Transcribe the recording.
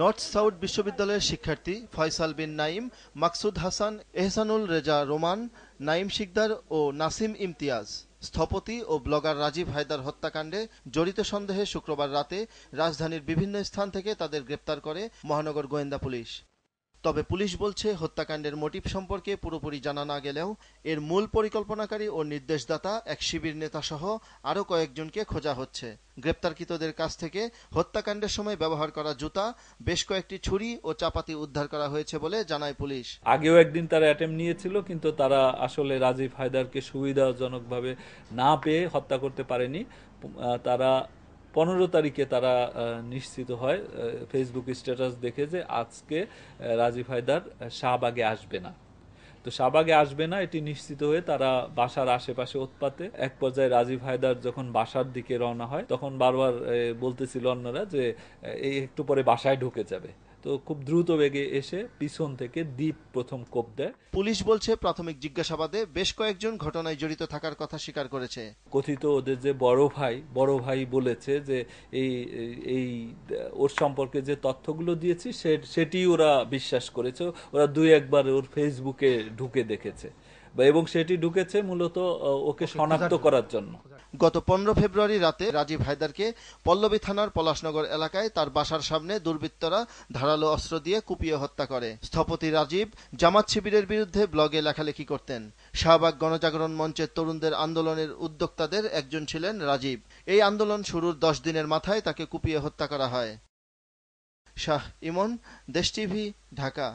North South বিশ্ববিদ্যালয়ের শিক্ষার্থী ফয়সাল বিন নাইম, মাকসুদ হাসান, এহসানুল রেজা রোমান, নাইম শিকদার ও নাসিম ইমতিয়াজ। স্থপতি ও ব্লগার রাজীব হায়দার হত্যাকাণ্ডে জড়িত সন্দেহে শুক্রবার রাতে রাজধানীর বিভিন্ন স্থান থেকে তাদের গ্রেপ্তার করে মহানগর গোয়েন্দা পুলিশ। তবে পুলিশ বলছে, হত্যাকাণ্ডের মোটিভ সম্পর্কে পুরোপুরি জানা না গেলেও এর মূল পরিকল্পনাকারী ও নির্দেশদাতা এক শিবির নেতা সহ আরও কয়েকজনকে খোঁজা হচ্ছে। গ্রেপ্তারকৃতদের কাছ থেকে হত্যাকাণ্ডের সময় ব্যবহার করা জুতা, বেশ কয়েকটি ছুরি ও চাপাতি উদ্ধার করা হয়েছে বলে জানায় পুলিশ। আগেও একদিন তারা অ্যাটেম্প নিয়েছিল, কিন্তু তারা আসলে রাজীব হায়দারকে সুবিধাজনকভাবে না পেয়ে হত্যা করতে পারেনি। তারা পনেরো তারিখে তারা নিশ্চিত হয় ফেসবুক স্ট্যাটাস দেখে যে আজকে রাজীব হায়দার শাহবাগে আসবে না। তো শাহবাগে আসবে না, এটি নিশ্চিত হয়ে তারা বাসার আশেপাশে উৎপাতে, এক পর্যায়ে রাজীব হায়দার যখন বাসার দিকে রওনা হয়, তখন বারবার বলতেছিল অন্যরা যে এই একটু পরে বাসায় ঢুকে যাবে। তো খুব দ্রুত বেগে এসে পিছন থেকে দ্বীপ প্রথম কোপ দেয়। পুলিশ বলছে প্রাথমিক জিজ্ঞাসাবাদে বেশ কয়েকজন ঘটনায় জড়িত থাকার কথা স্বীকার করেছে। কথিত ওদের যে বড় ভাই বড় ভাই বলেছে যে এই এই ওর সম্পর্কে যে তথ্যগুলো দিয়েছি সে- সেটি ওরা বিশ্বাস করেছে। ওরা দুই একবার ওর ফেসবুকে ঢুকে দেখেছে। এবং সেটি ঢুকেছে মূলত ওকে শনাক্ত করার জন্য। গত পনেরো ফেব্রুয়ারি রাতে রাজীব হায়দারকে পল্লবী থানার পলাশনগর এলাকায় তার বাসার সামনে দুর্বৃত্তরা ধারালো অস্ত্র দিয়ে কুপিয়ে হত্যা করে। স্থপতি রাজীব জামাত শিবিরের বিরুদ্ধে ব্লগে লেখালেখি করতেন। শাহবাগ গণজাগরণ মঞ্চের তরুণদের আন্দোলনের উদ্যোক্তাদের একজন ছিলেন রাজীব। এই আন্দোলন শুরুর দশ দিনের মাথায় তাকে কুপিয়ে হত্যা করা হয়। শাহ ইমন, দেশ টিভি, ঢাকা।